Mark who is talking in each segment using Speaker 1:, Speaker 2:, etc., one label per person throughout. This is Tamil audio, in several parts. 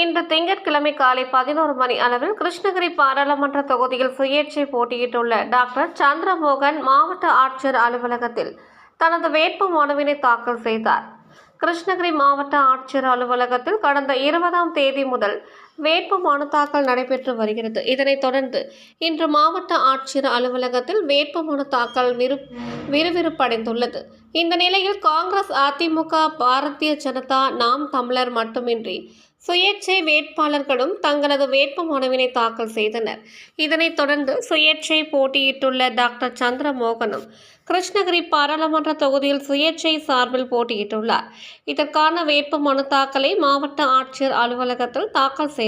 Speaker 1: இன்று திங்கட்கிழமை காலை பதினோரு மணி அளவில் கிருஷ்ணகிரி பாராளுமன்ற தொகுதியில் சுயேட்சை போட்டியிட்டுள்ள டாக்டர் சந்திரமோகன் மாவட்ட ஆட்சியர் அலுவலகத்தில் தனது வேட்பு மனுவினை தாக்கல் செய்தார். கிருஷ்ணகிரி மாவட்ட ஆட்சியர் அலுவலகத்தில் கடந்த இருபதாம் தேதி முதல் வேட்பு மனு தாக்கல் நடைபெற்று வருகிறது. இதனைத் தொடர்ந்து இன்று மாவட்ட ஆட்சியர் அலுவலகத்தில் வேட்பு மனு தாக்கல் விறு விறுவிறுப்படைந்துள்ளது. இந்த நிலையில் காங்கிரஸ் அதிமுக பாரதிய ஜனதா நாம் தமிழர் மட்டுமின்றி சுயேட்சை வேட்பாளர்களும் தங்களது வேட்பு மனுவினை தாக்கல் செய்தனர். இதனைத் தொடர்ந்து சுயேட்சை போட்டியிட்டுள்ள டாக்டர் சந்திரமோகனும் கிருஷ்ணகிரி பாராளுமன்ற தொகுதியில் சுயேட்சை சார்பில் போட்டியிட்டுள்ளார். இதற்கான வேட்பு மனு தாக்கலை மாவட்ட ஆட்சியர் அலுவலகத்தில் தாக்கல் செய்தார்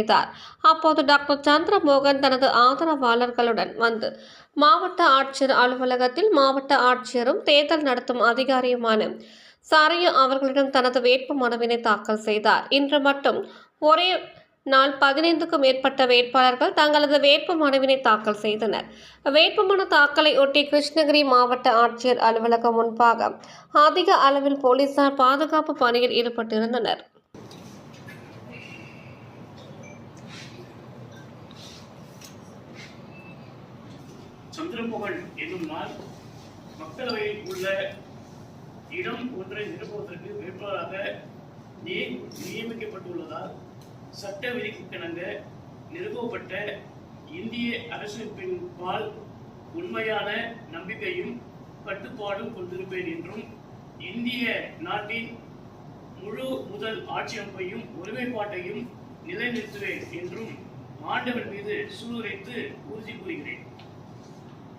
Speaker 1: அப்போது டாக்டர் சந்திரமோகன் தனது ஆதரவாளர்களுடன் வந்து மாவட்ட ஆட்சியர் அலுவலகத்தில் மாவட்ட ஆட்சியரும் தேர்தல் நடத்தும் அதிகாரியுமான சாரையா அவர்களிடம் தனது வேட்பு மனுவினை தாக்கல் செய்தார். இன்று மட்டும் ஒரே நாள் பதினைந்துக்கும் மேற்பட்ட வேட்பாளர்கள் தங்களது வேட்பு மனுவினை தாக்கல் செய்தனர். வேட்பு மனு தாக்கலை ஒட்டி கிருஷ்ணகிரி மாவட்ட ஆட்சியர் அலுவலகம் முன்பாக அதிக அளவில் போலீசார் பாதுகாப்பு பணியில் ஈடுபட்டிருந்தனர்.
Speaker 2: சந்திரமோகன் என்னும் நாள் மக்களவையில் உள்ள இடம் ஒன்றை நிரப்புவதற்கு வேட்பாளராக நியமிக்கப்பட்டுள்ளதால் சட்ட விதிக்கிணங்க நிறுவப்பட்ட இந்திய அரசியலமைப்பின் பால் உண்மையான நம்பிக்கையும் கட்டுப்பாடும் கொண்டிருப்பேன் என்றும் இந்திய நாட்டின் முழு முதல் ஆட்சியமைப்பையும் ஒருமைப்பாட்டையும் நிலைநிறுத்துவேன் என்றும் ஆண்டவன் மீது சூளுரைத்து உறுதி கூறுகிறேன்.